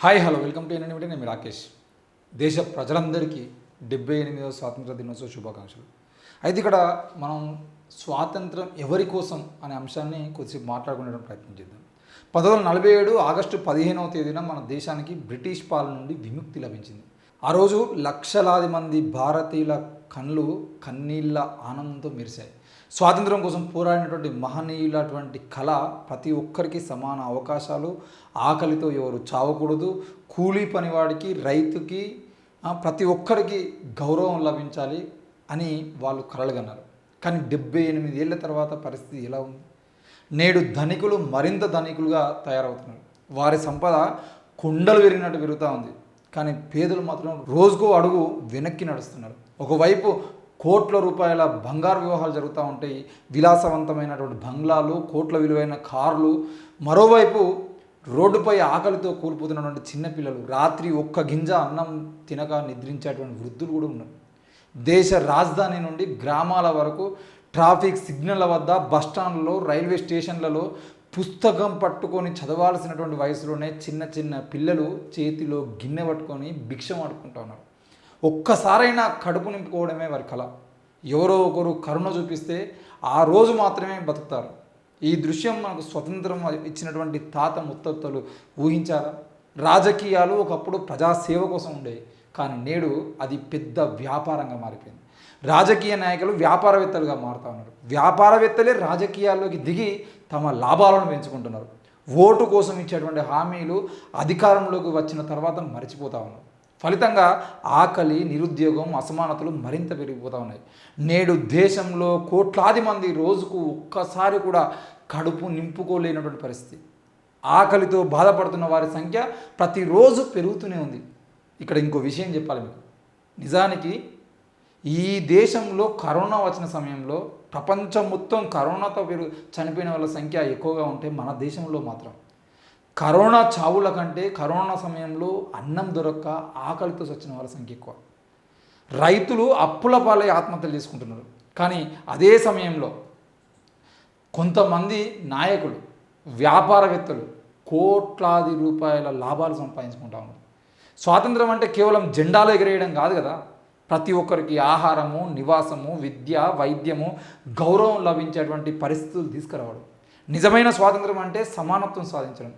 Hi hello welcome to ఎన్ఎన్మిటీ నేను మీ రాకేష్. దేశ ప్రజలందరికీ డెబ్బై ఎనిమిదవ స్వాతంత్ర దినోత్సవ శుభాకాంక్షలు. అయితే ఇక్కడ మనం స్వాతంత్రం ఎవరి కోసం అనే అంశాన్ని కొద్దిసేపు మాట్లాడుకునే ప్రయత్నం చేద్దాం. పంతొమ్మిది వందల నలభై ఏడు ఆగస్టు పదిహేనవ తేదీన మన దేశానికి బ్రిటిష్ పాలన నుండి విముక్తి లభించింది. ఆ రోజు లక్షలాది మంది భారతీయుల కళ్ళు కన్నీళ్ళ ఆనందంతో మెరిశాయి. స్వాతంత్రం కోసం పోరాడినటువంటి మహనీయులటువంటి కళ ప్రతి ఒక్కరికి సమాన అవకాశాలు. ఆకలితో ఎవరు చావకూడదు. కూలీ పనివాడికి రైతుకి ప్రతి ఒక్కరికి గౌరవం లభించాలి అని వాళ్ళు కలలుగన్నారు. కానీ డెబ్బై ఎనిమిది ఏళ్ళ తర్వాత పరిస్థితి ఎలా ఉంది? నేడు ధనికులు మరింత ధనికులుగా తయారవుతున్నారు. వారి సంపద కొండలు విరిగినట్టు పెరుగుతూ ఉంది. కానీ పేదలు మాత్రం రోజుకో అడుగు వెనక్కి నడుస్తున్నారు. ఒకవైపు కోట్ల రూపాయల బంగారు వివాహాలు జరుగుతూ ఉంటాయి. విలాసవంతమైనటువంటి బంగ్లాలు కోట్ల విలువైన కార్లు. మరోవైపు రోడ్డుపై ఆకలితో కూలిపోతున్నటువంటి చిన్నపిల్లలు రాత్రి ఒక్క గింజ అన్నం తినక నిద్రించేటువంటి వృద్ధులు కూడా ఉన్నారు. దేశ రాజధాని నుండి గ్రామాల వరకు ట్రాఫిక్ సిగ్నల్ల వద్ద బస్టాండ్లలో రైల్వే స్టేషన్లలో పుస్తకం పట్టుకొని చదవాల్సినటువంటి వయసులోనే చిన్న చిన్న పిల్లలు చేతిలో గిన్నె పట్టుకొని భిక్షం ఆడుకుంటా ఉన్నారు. ఒక్కసారైనా కడుపు నింపుకోవడమే వారి కళ ఎవరో ఒకరు కరుణ చూపిస్తే ఆ రోజు మాత్రమే బతుకుతారు. ఈ దృశ్యం మనకు స్వతంత్రం ఇచ్చినటువంటి తాత ముత్తత్తలు ఊహించారా? రాజకీయాలు ఒకప్పుడు ప్రజాసేవ కోసం ఉండేవి కానీ నేడు అది పెద్ద వ్యాపారంగా మారిపోయింది. రాజకీయ నాయకులు వ్యాపారవేత్తలుగా మారుతా ఉన్నారు. వ్యాపారవేత్తలే రాజకీయాల్లోకి దిగి తమ లాభాలను పెంచుకుంటున్నారు. ఓటు కోసం ఇచ్చేటువంటి హామీలు అధికారంలోకి వచ్చిన తర్వాత మర్చిపోతా ఉన్నారు. ఫలితంగా ఆకలి నిరుద్యోగం అసమానతలు మరింత పెరిగిపోతూ ఉన్నాయి. నేడు దేశంలో కోట్లాది మంది రోజుకు ఒక్కసారి కూడా కడుపు నింపుకోలేనటువంటి పరిస్థితి. ఆకలితో బాధపడుతున్న వారి సంఖ్య ప్రతిరోజు పెరుగుతూనే ఉంది. ఇక్కడ ఇంకో విషయం చెప్పాలి మీకు. నిజానికి ఈ దేశంలో కరోనా వచ్చిన సమయంలో ప్రపంచం మొత్తం కరోనాతో పెరుగు చనిపోయిన వాళ్ళ సంఖ్య ఎక్కువగా ఉంటే మన దేశంలో మాత్రం కరోనా చావుల కంటే కరోనా సమయంలో అన్నం దొరక్క ఆకలితో చచ్చిన వాళ్ళ సంఖ్య ఎక్కువ. రైతులు అప్పుల పాలై ఆత్మహత్యలు చేసుకుంటున్నారు. కానీ అదే సమయంలో కొంతమంది నాయకులు వ్యాపారవేత్తలు కోట్లాది రూపాయల లాభాలు సంపాదించుకుంటా ఉన్నారు. స్వాతంత్రం అంటే కేవలం జెండాలు ఎగరేయడం కాదు కదా. ప్రతి ఒక్కరికి ఆహారము నివాసము విద్య వైద్యము గౌరవం లభించేటువంటి పరిస్థితులు తీసుకురావడం. నిజమైన స్వాతంత్రం అంటే సమానత్వం సాధించడం.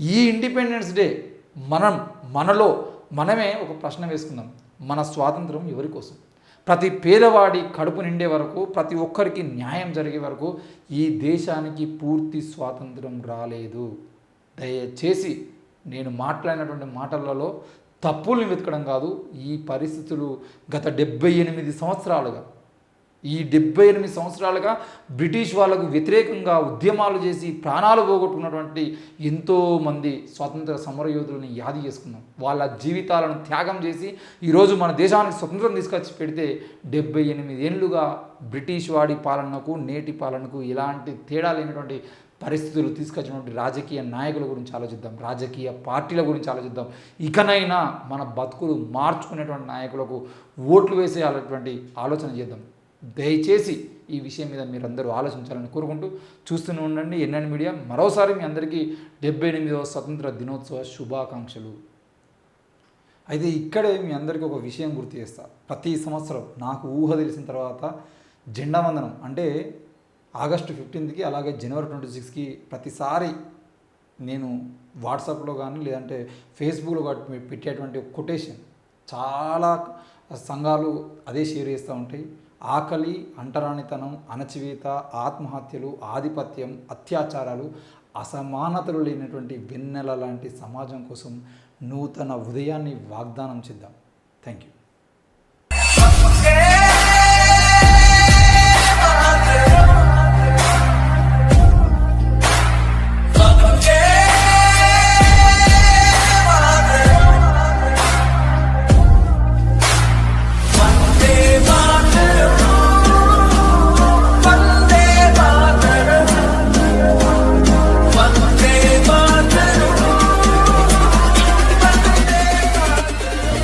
ఈ ఇండిపెండెన్స్ డే మనం మనలో మనమే ఒక ప్రశ్న వేసుకుందాం. మన స్వాతంత్రం ఎవరి కోసం? ప్రతి పేదవాడి కడుపు నిండే వరకు ప్రతి ఒక్కరికి న్యాయం జరిగే వరకు ఈ దేశానికి పూర్తి స్వాతంత్రం రాలేదు. దయచేసి నేను మాట్లాడినటువంటి మాటలలో తప్పుల్ని వెతకడం కాదు ఈ పరిస్థితులు గత డెబ్బై ఎనిమిది సంవత్సరాలుగా ఈ డెబ్బై ఎనిమిది సంవత్సరాలుగా బ్రిటిష్ వాళ్ళకు వ్యతిరేకంగా ఉద్యమాలు చేసి ప్రాణాలు పోగొట్టుకున్నటువంటి ఎంతోమంది స్వాతంత్ర సమరయోధులని యాది చేసుకున్నాం వాళ్ళ జీవితాలను త్యాగం చేసి ఈరోజు మన దేశానికి స్వతంత్రం తీసుకొచ్చి పెడితే డెబ్బై ఎనిమిది ఏళ్ళుగా బ్రిటిష్ వాడి పాలనకు నేటి పాలనకు ఇలాంటి తేడా లేనటువంటి పరిస్థితులు తీసుకొచ్చినటువంటి రాజకీయ నాయకుల గురించి ఆలోచిద్దాం. రాజకీయ పార్టీల గురించి ఆలోచిద్దాం. ఇకనైనా మన బతుకులు మార్చుకునేటువంటి నాయకులకు ఓట్లు వేసేటువంటి ఆలోచన చేద్దాం. దయచేసి ఈ విషయం మీద మీరందరూ ఆలోచించాలని కోరుకుంటూ చూస్తూనే ఉండండి. ఎన్ఎన్ మీడియా మరోసారి మీ అందరికీ డెబ్బై ఎనిమిదవ స్వతంత్ర దినోత్సవ శుభాకాంక్షలు. అయితే ఇక్కడే మీ అందరికీ ఒక విషయం గుర్తు చేస్తా. ప్రతి సంవత్సరం నాకు ఊహ తెలిసిన తర్వాత జెండా వందనం అంటే ఆగస్టు ఫిఫ్టీన్త్కి అలాగే జనవరి ట్వంటీ సిక్స్కి ప్రతిసారి నేను వాట్సాప్లో కానీ లేదంటే ఫేస్బుక్లో కానీ పెట్టేటువంటి కొటేషన్ చాలా సంఘాలు అదే షేర్ చేస్తూ ఉంటాయి. ఆకలి అంటరానితనం అణచివేత ఆత్మహత్యలు ఆధిపత్యం అత్యాచారాలు అసమానతలు లేనటువంటి వెన్నెల లాంటి సమాజం కోసం నూతన ఉదయాన్ని వాగ్దానం చేద్దాం. Thank you